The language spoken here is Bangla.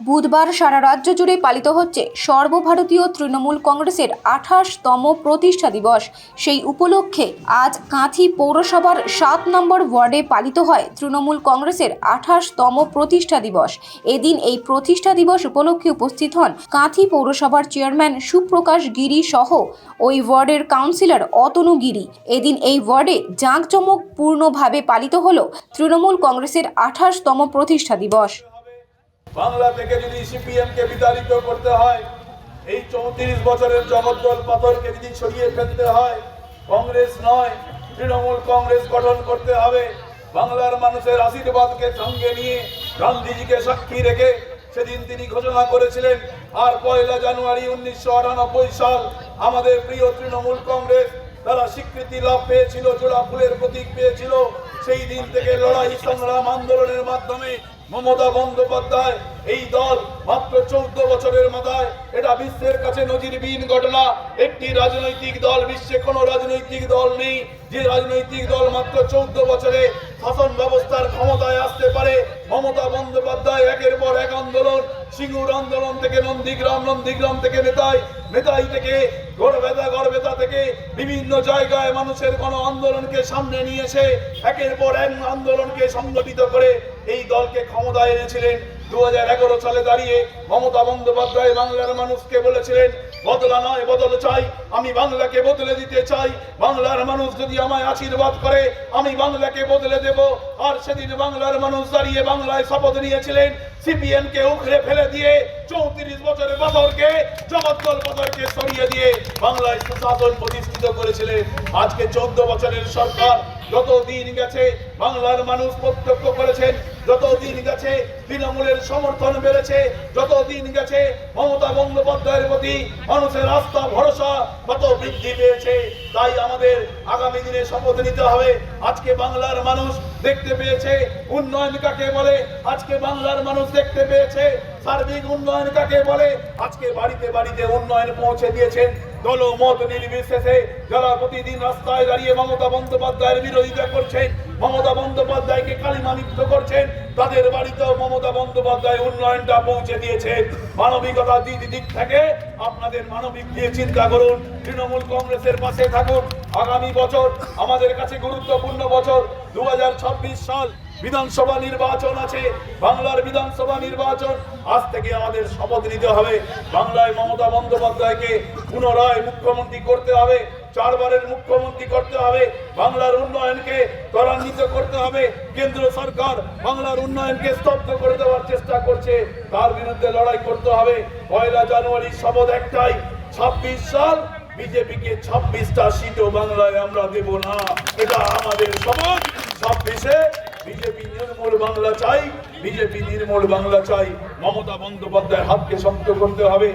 বুধবার সারা রাজ্য জুড়ে পালিত হচ্ছে সর্বভারতীয় তৃণমূল কংগ্রেসের আঠাশতম প্রতিষ্ঠা দিবস। সেই উপলক্ষে আজ কাঁথি পৌরসভার সাত নম্বর ওয়ার্ডে পালিত হয় তৃণমূল কংগ্রেসের আঠাশতম প্রতিষ্ঠা দিবস। এদিন এই প্রতিষ্ঠা দিবস উপলক্ষে উপস্থিত হন কাঁথি পৌরসভার চেয়ারম্যান সুপ্রকাশ গিরি সহ ওই ওয়ার্ডের কাউন্সিলর অতনু গিরি। এদিন এই ওয়ার্ডে জাঁকজমকপূর্ণভাবে পালিত হল তৃণমূল কংগ্রেসের আঠাশতম প্রতিষ্ঠা দিবস। বাংলা থেকে যদি সিপিএম কে বিতাড়িত করতে হয়, এই চৌত্রিশ বছরের জগদ্দল পাথরকে যদি ছড়িয়ে ফেলতে হয়, কংগ্রেস নয়, তৃণমূল কংগ্রেস গঠন করতে হবে। বাংলার মানুষের আশীর্বাদকে সঙ্গে নিয়ে গান্ধীজিকে সাক্ষী রেখে সেদিন তিনি ঘোষণা করেছিলেন, আর পয়লা জানুয়ারি উনিশশো আটানব্বই সাল আমাদের প্রিয় তৃণমূল কংগ্রেস তারা স্বীকৃতি লাভ পেয়েছিল, জোড়া ফুলের প্রতীক পেয়েছিল। সেই দিন থেকে লড়াই সংগ্রাম আন্দোলনের মাধ্যমে মমতা বন্দ্যোপাধ্যায়, এই দল মাত্র চৌদ্দ বছরের মাথায়, এটা বিশ্বের কাছে নজিরবিহীন ঘটনা। একটি রাজনৈতিক দল বিশ্বে কোনো রাজনৈতিক দল নেই, যে রাজনৈতিক দল মাত্র চৌদ্দ বছরে শাসন ব্যবস্থার ক্ষমতায় আসতে পারে। মমতা বন্দ্যোপাধ্যায় একের পর এক আন্দোলন, সিঙ্গুর আন্দোলন থেকে নন্দীগ্রাম নন্দীগ্রাম থেকে নেতাই নেতাই থেকে গড়বেতা গড়বেতা থেকে বিভিন্ন জায়গায় মানুষের গণ আন্দোলনকে সামনে নিয়ে এসে একের পর এক আন্দোলনকে সংগঠিত করে এই দলকে ক্ষমতায় এনেছিলেন দু হাজার এগারো সালে দাঁড়িয়ে মমতা বন্দ্যোপাধ্যায় বাংলার মানুষকে বলেছিলেন, বদলা নয়, বদল চাই। আমি বাংলাকে বদলে দিতে চাই। বাংলার মানুষ যদি আমায় আশীর্বাদ করে, আমি বাংলাকে বদলে দেব। আর সেদিন বাংলার মানুষ দাঁড়িয়ে বাংলায় শপথ নিয়েছিলেন সিপিএম কে উখড়ে ফেলে দিয়ে চৌত্রিশ বছরের বছরকে জগদ্দল বছরকে সরিয়ে দিয়ে বাংলায় সুশাসন প্রতিষ্ঠিত করেছিলেন। আজকে চোদ্দ বছরের সরকার যত দিন গেছে, বাংলার মানুষ প্রত্যক্ষ করেছেন যত দিন গেছে তৃণমূলের সমর্থন বেড়েছে যত দিন গেছে মমতা বন্দ্যোপাধ্যায়ের প্রতি মানুষের আস্থা, ভরসা কত বৃদ্ধি পেয়েছে, তাই আমাদের আগামী দিনে শপথ নিতে হবে। আজকে বাংলার মানুষ দেখতে পেয়েছে, উন্নয়ন কাকে বলে? আজকে বাংলার মানুষ দেখতে পেয়েছে, সার্বিক উন্নয়ন কাকে বলে? আজকে বাড়িতে বাড়িতে উন্নয়ন পৌঁছে দিয়েছেন দলমত নির্বিশেষে যারা প্রতিদিন রাস্তায় দাঁড়িয়ে মমতা বন্দ্যোপাধ্যায়ের বিরোধিতা করছেন মমতা বন্দ্যোপাধ্যায়কে কালিমালিপ্ত করছেন তাদের বাড়িতেও মমতা বন্দ্যোপাধ্যায় উন্নয়নটা পৌঁছে দিয়েছেন মানবিকতা দিক দিক থেকে আপনাদের মানবিক দিয়ে চিন্তা করুন। তৃণমূল কংগ্রেসের পাশে থাকুন। আগামী বছর আমাদের কাছে গুরুত্বপূর্ণ বছর। দু হাজার ছাব্বিশ সাল বিধানসভা নির্বাচন আছে। বাংলার বিধানসভা নির্বাচন আজ থেকে আমাদের শপথ নিতে হবে। বাংলায় মমতা বন্দ্যোপাধ্যায়কে পুনরায় মুখ্যমন্ত্রী করতে হবে। চারবারের মুখ্যমন্ত্রী করতে হবে, বাংলার উন্নয়নকে ত্বরান্বিত করতে হবে। কেন্দ্র সরকার বাংলার উন্নয়নকে স্তব্ধ করে দেওয়ার চেষ্টা করছে। তার বিরুদ্ধে লড়াই করতে হবে। পয়লা জানুয়ারির শপথ একটাই। ছাব্বিশ সাল বিজেপিকে ছাব্বিশটা সিটও বাংলায় আমরা দেব না। এটা আমাদের শপথ ছাব্বিশে বিজেপি নির্মূল বাংলা চাই। বিজেপি নির্মূল বাংলা চাই। মমতা বন্দ্যোপাধ্যায়ের হাতকে শক্ত করতে হবে।